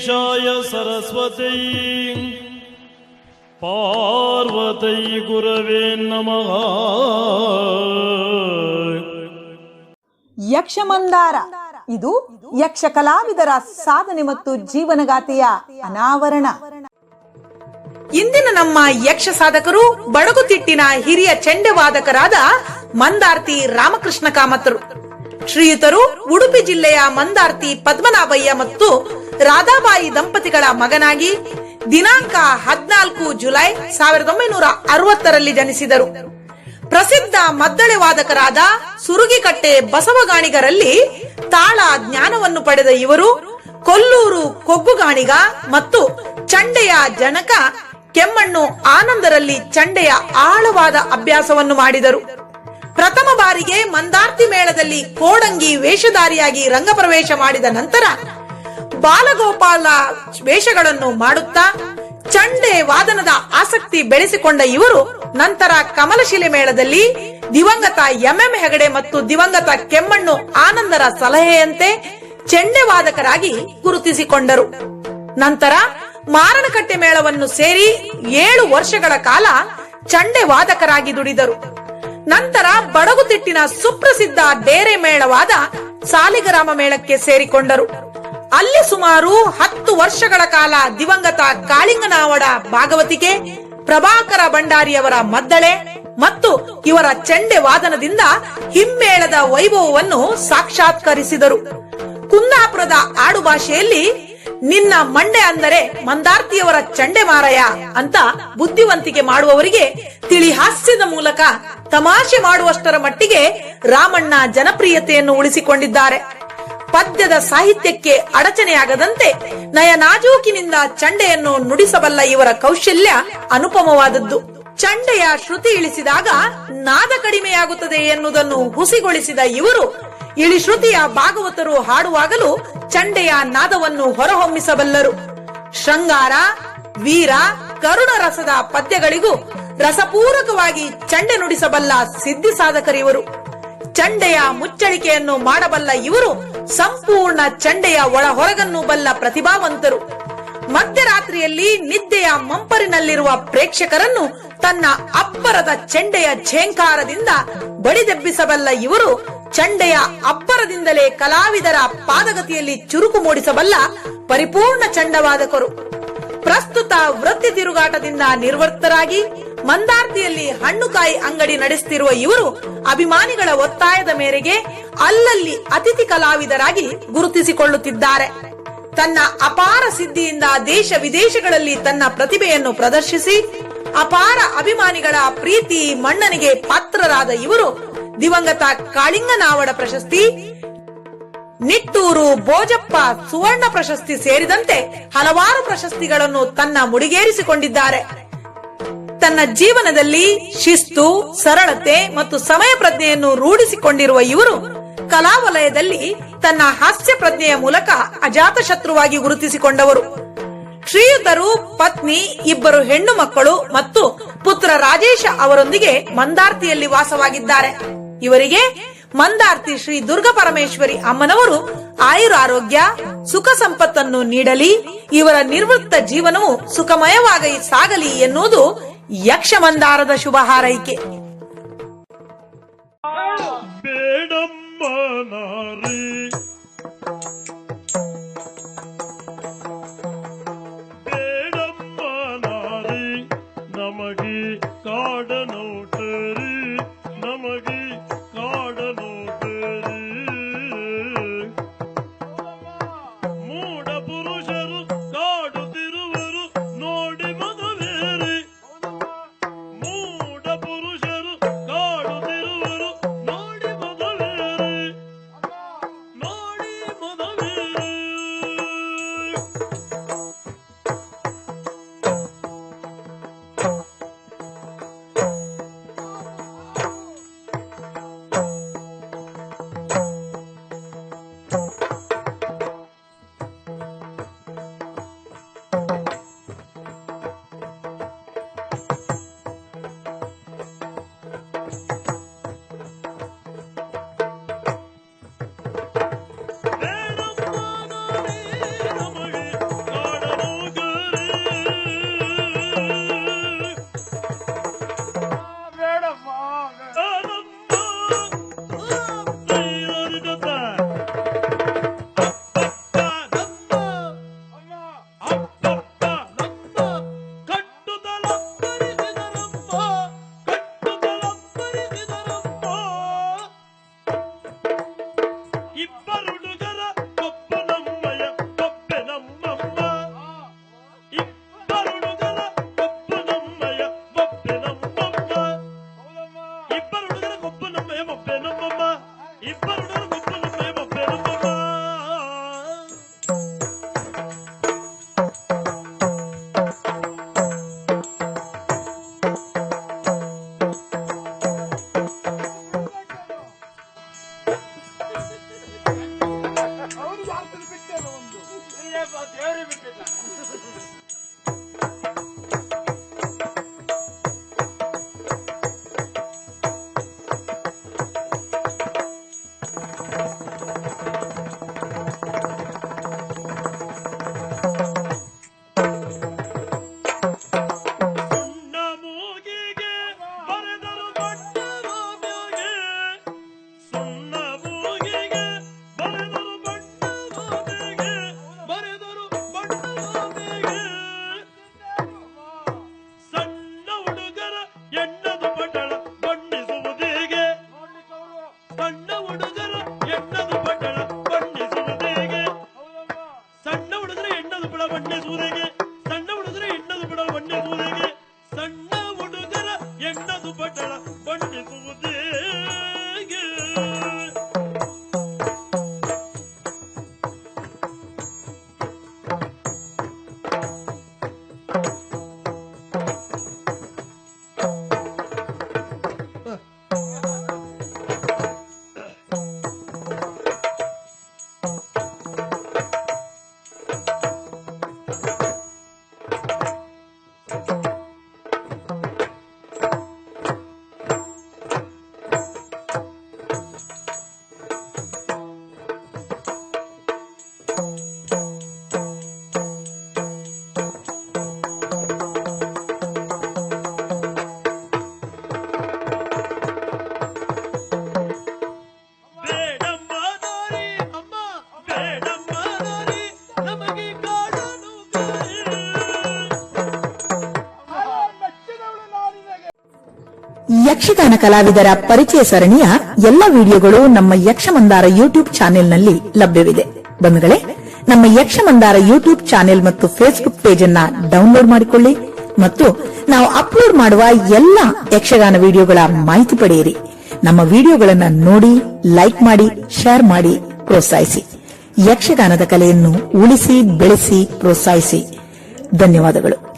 गणेशाय सरस्वती पार्वती गुरवे नमः ಯಕ್ಷಮಂದಾರ ಇದು ಯಕ್ಷ ಕಲಾವಿದರ ಸಾಧನೆ ಮತ್ತು ಜೀವನಗಾಥೆಯ ಅನಾವರಣ ಇಂದಿನ ನಮ್ಮ ಯಕ್ಷ ಸಾಧಕರು ಬಡಗುತಿಟ್ಟಿನ ಹಿರಿಯ ಚೆಂಡೆವಾದಕರಾದ ಮಂದಾರ್ತಿ ರಾಮಕೃಷ್ಣ ಕಾಮತರು ಶ್ರೀಯುತರು ಉಡುಪಿ ಜಿಲ್ಲೆಯ ಮಂದಾರ್ತಿ ಪದ್ಮನಾಭಯ್ಯ ಮತ್ತು ರಾಧಾಬಾಯಿ ದಂಪತಿಗಳ ಮಗನಾಗಿ ದಿನಾಂಕ ಹದಿನಾಲ್ಕು ಜುಲೈ ಸಾವಿರದ ಒಂಬೈನೂರ ಅರವತ್ತರಲ್ಲಿ ಜನಿಸಿದರು. ಪ್ರಸಿದ್ಧ ಮದ್ದಳೆ ವಾದಕರಾದ ಸುರುಗಿಕಟ್ಟೆ ಬಸವಗಾಣಿಗರಲ್ಲಿ ತಾಳ ಜ್ಞಾನವನ್ನು ಪಡೆದ ಇವರು ಕೊಲ್ಲೂರು ಕೊಗ್ಗುಗಾಣಿಗ ಮತ್ತು ಚಂಡೆಯ ಜನಕ ಕೆಮ್ಮಣ್ಣು ಆನಂದರಲ್ಲಿ ಚಂಡೆಯ ಆಳವಾದ ಅಭ್ಯಾಸವನ್ನು ಮಾಡಿದರು. ಪ್ರಥಮ ಬಾರಿಗೆ ಮಂದಾರ್ತಿ ಮೇಳದಲ್ಲಿ ಕೋಡಂಗಿ ವೇಷಧಾರಿಯಾಗಿ ರಂಗಪ್ರವೇಶ ಮಾಡಿದ ನಂತರ ಬಾಲಗೋಪಾಲ ವೇಷಗಳನ್ನು ಮಾಡುತ್ತಾ ಚಂಡೆ ವಾದನದ ಆಸಕ್ತಿ ಬೆಳೆಸಿಕೊಂಡ ಇವರು ನಂತರ ಕಮಲಶಿಲೆ ಮೇಳದಲ್ಲಿ ದಿವಂಗತ ಎಂಎಂ ಹೆಗಡೆ ಮತ್ತು ದಿವಂಗತ ಕೆಮ್ಮಣ್ಣು ಆನಂದರ ಸಲಹೆಯಂತೆ ಚೆಂಡೆ ವಾದಕರಾಗಿ ಗುರುತಿಸಿಕೊಂಡರು. ನಂತರ ಮಾರಣಕಟ್ಟೆ ಮೇಳವನ್ನು ಸೇರಿ ಏಳು ವರ್ಷಗಳ ಕಾಲ ಚಂಡೆ ವಾದಕರಾಗಿ ದುಡಿದರು. ನಂತರ ಬಡಗುತಿಟ್ಟಿನ ಸುಪ್ರಸಿದ್ಧ ಡೇರೆ ಮೇಳವಾದ ಸಾಲಿಗ್ರಾಮ ಮೇಳಕ್ಕೆ ಸೇರಿಕೊಂಡರು. ಅಲ್ಲಿ ಸುಮಾರು ಹತ್ತು ವರ್ಷಗಳ ಕಾಲ ದಿವಂಗತ ಕಾಳಿಂಗನಾವಡ ಭಾಗವತಿಗೆ, ಪ್ರಭಾಕರ ಭಂಡಾರಿಯವರ ಮದ್ದಳೆ ಮತ್ತು ಇವರ ಚಂಡೆ ವಾದನದಿಂದ ಹಿಮ್ಮೇಳದ ವೈಭವವನ್ನು ಸಾಕ್ಷಾತ್ಕರಿಸಿದರು. ಕುಂದಾಪುರದ ಆಡು ಭಾಷೆಯಲ್ಲಿ ನಿನ್ನ ಮಂಡೆ ಅಂದರೆ ಮಂದಾರ್ತಿಯವರ ಚಂಡೆ ಮಾರಯ ಅಂತ ಬುದ್ಧಿವಂತಿಕೆ ಮಾಡುವವರಿಗೆ ತಿಳಿ ಹಾಸ್ಯದ ಮೂಲಕ ತಮಾಷೆ ಮಾಡುವಷ್ಟರ ಮಟ್ಟಿಗೆ ರಾಮಣ್ಣ ಜನಪ್ರಿಯತೆಯನ್ನು ಉಳಿಸಿಕೊಂಡಿದ್ದಾರೆ. ಪದ್ಯದ ಸಾಹಿತ್ಯಕ್ಕೆ ಅಡಚಣೆಯಾಗದಂತೆ ನಯನಾಜೂಕಿನಿಂದ ಚಂಡೆಯನ್ನು ನುಡಿಸಬಲ್ಲ ಇವರ ಕೌಶಲ್ಯ ಅನುಪಮವಾದದ್ದು. ಚಂಡೆಯ ಶ್ರುತಿ ಇಳಿಸಿದಾಗ ನಾದ ಕಡಿಮೆಯಾಗುತ್ತದೆ ಎನ್ನುವುದನ್ನು ಹುಸಿಗೊಳಿಸಿದ ಇವರು ಇಳಿ ಶ್ರುತಿಯ ಭಾಗವತರು ಹಾಡುವಾಗಲೂ ಚಂಡೆಯ ನಾದವನ್ನು ಹೊರಹೊಮ್ಮಿಸಬಲ್ಲರು. ಶೃಂಗಾರ, ವೀರ, ಕರುಣರಸದ ಪದ್ಯಗಳಿಗೂ ರಸಪೂರಕವಾಗಿ ಚಂಡೆ ನುಡಿಸಬಲ್ಲ ಸಿದ್ಧಿ ಸಾಧಕರಿವರು ಚಂಡೆಯ ಮುಚ್ಚಳಿಕೆಯನ್ನು ಮಾಡಬಲ್ಲ ಇವರು ಸಂಪೂರ್ಣ ಚಂಡೆಯ ಒಳ ಹೊರಗನ್ನು ಬಲ್ಲ ಪ್ರತಿಭಾವಂತರು. ಮಧ್ಯರಾತ್ರಿಯಲ್ಲಿ ನಿದ್ದೆಯ ಮಂಪರಿನಲ್ಲಿರುವ ಪ್ರೇಕ್ಷಕರನ್ನು ತನ್ನ ಅಬ್ಬರದ ಚೆಂಡೆಯ ಝೇಂಕಾರದಿಂದ ಬಡಿದೆಬ್ಬಿಸಬಲ್ಲ ಇವರು ಚಂಡೆಯ ಅಬ್ಬರದಿಂದಲೇ ಕಲಾವಿದರ ಪಾದಗತಿಯಲ್ಲಿ ಚುರುಕು ಮೂಡಿಸಬಲ್ಲ ಪರಿಪೂರ್ಣ ಚಂಡವಾದಕರು. ಪ್ರಸ್ತುತ ವೃತ್ತಿ ತಿರುಗಾಟದಿಂದ ನಿರ್ವರ್ತರಾಗಿ ಮಂದಾರ್ತಿಯಲ್ಲಿ ಹಣ್ಣುಕಾಯಿ ಅಂಗಡಿ ನಡೆಸುತ್ತಿರುವ ಇವರು ಅಭಿಮಾನಿಗಳ ಒತ್ತಾಯದ ಮೇರೆಗೆ ಅಲ್ಲಲ್ಲಿ ಅತಿಥಿ ಕಲಾವಿದರಾಗಿ ಗುರುತಿಸಿಕೊಳ್ಳುತ್ತಿದ್ದಾರೆ. ತನ್ನ ಅಪಾರ ಸಿದ್ಧಿಯಿಂದ ದೇಶ ವಿದೇಶಗಳಲ್ಲಿ ತನ್ನ ಪ್ರತಿಭೆಯನ್ನು ಪ್ರದರ್ಶಿಸಿ, ಅಪಾರ ಅಭಿಮಾನಿಗಳ ಪ್ರೀತಿ ಮನ್ನನಿಗೆ ಪಾತ್ರರಾದ ಇವರು ದಿವಂಗತ ಕಾಳಿಂಗನಾವಡ ಪ್ರಶಸ್ತಿ ನಿಟ್ಟೂರು ಬೋಜಪ್ಪ ಸುವರ್ಣ ಪ್ರಶಸ್ತಿ ಸೇರಿದಂತೆ ಹಲವಾರು ಪ್ರಶಸ್ತಿಗಳನ್ನು ತನ್ನ ಮುಡಿಗೇರಿಸಿಕೊಂಡಿದ್ದಾರೆ. ತನ್ನ ಜೀವನದಲ್ಲಿ ಶಿಸ್ತು, ಸರಳತೆ ಮತ್ತು ಸಮಯ ಪ್ರಜ್ಞೆಯನ್ನು ರೂಢಿಸಿಕೊಂಡಿರುವ ಇವರು ಕಲಾವಲಯದಲ್ಲಿ ತನ್ನ ಹಾಸ್ಯ ಪ್ರಜ್ಞೆಯ ಮೂಲಕ ಅಜಾತ ಶತ್ರುವಾಗಿ ಗುರುತಿಸಿಕೊಂಡವರು. ಶ್ರೀಯುತರು, ಪತ್ನಿ, ಇಬ್ಬರು ಹೆಣ್ಣು ಮಕ್ಕಳು ಮತ್ತು ಪುತ್ರ ರಾಜೇಶ ಅವರೊಂದಿಗೆ ಮಂದಾರ್ತಿಯಲ್ಲಿ ವಾಸವಾಗಿದ್ದಾರೆ. ಇವರಿಗೆ ಮಂದಾರ್ತಿ ಶ್ರೀ ದುರ್ಗಾ ಪರಮೇಶ್ವರಿ ಅಮ್ಮನವರು ಆಯುರಾರೋಗ್ಯ ಸುಖ ಸಂಪತ್ತನ್ನು ನೀಡಲಿ. ಇವರ ನಿವೃತ್ತ ಜೀವನವು ಸುಖಮಯವಾಗಿ ಸಾಗಲಿ ಎನ್ನುವುದು ಯಕ್ಷ ಮಂದಾರದ ಶುಭ ಹಾರೈಕೆ. பார்த்து ஏறி விட்டுட்டான் ಎಣ್ಣದ ಸೂರೆಗೆ ಸಣ್ಣ ಹುಡುಗರ ಎಣ್ಣದ ಬುಡ ಸೂರೆಗೆ ಸಣ್ಣ ಹುಡುಗರ ಎಣ್ಣದು ಪಟಳ ಬಣ್ಣಿಸುವುದೇಗೆ ಬೇಡಮ್ಮ ಯಕ್ಷಗಾನ ಕಲಾವಿದರ ಪರಿಚಯ ಸರಣಿಯ ಎಲ್ಲ ವಿಡಿಯೋಗಳು ನಮ್ಮ ಯಕ್ಷಮಂದಾರ ಯೂಟ್ಯೂಬ್ ಚಾನೆಲ್ನಲ್ಲಿ ಲಭ್ಯವಿದೆ. ಬಂಧುಗಳೇ, ನಮ್ಮ ಯಕ್ಷಮಂದಾರ ಯೂಟ್ಯೂಬ್ ಚಾನೆಲ್ ಮತ್ತು ಫೇಸ್ಬುಕ್ ಪೇಜ್ ಅನ್ನ ಡೌನ್ಲೋಡ್ ಮಾಡಿಕೊಳ್ಳಿ ಮತ್ತು ನಾವು ಅಪ್ಲೋಡ್ ಮಾಡುವ ಎಲ್ಲ ಯಕ್ಷಗಾನ ವಿಡಿಯೋಗಳ ಮಾಹಿತಿ ಪಡೆಯಿರಿ. ನಮ್ಮ ವಿಡಿಯೋಗಳನ್ನು ನೋಡಿ, ಲೈಕ್ ಮಾಡಿ, ಶೇರ್ ಮಾಡಿ, ಪ್ರೋತ್ಸಾಹಿಸಿ. ಯಕ್ಷಗಾನದ ಕಲೆಯನ್ನು ಉಳಿಸಿ, ಬೆಳೆಸಿ, ಪ್ರೋತ್ಸಾಹಿಸಿ. ಧನ್ಯವಾದಗಳು.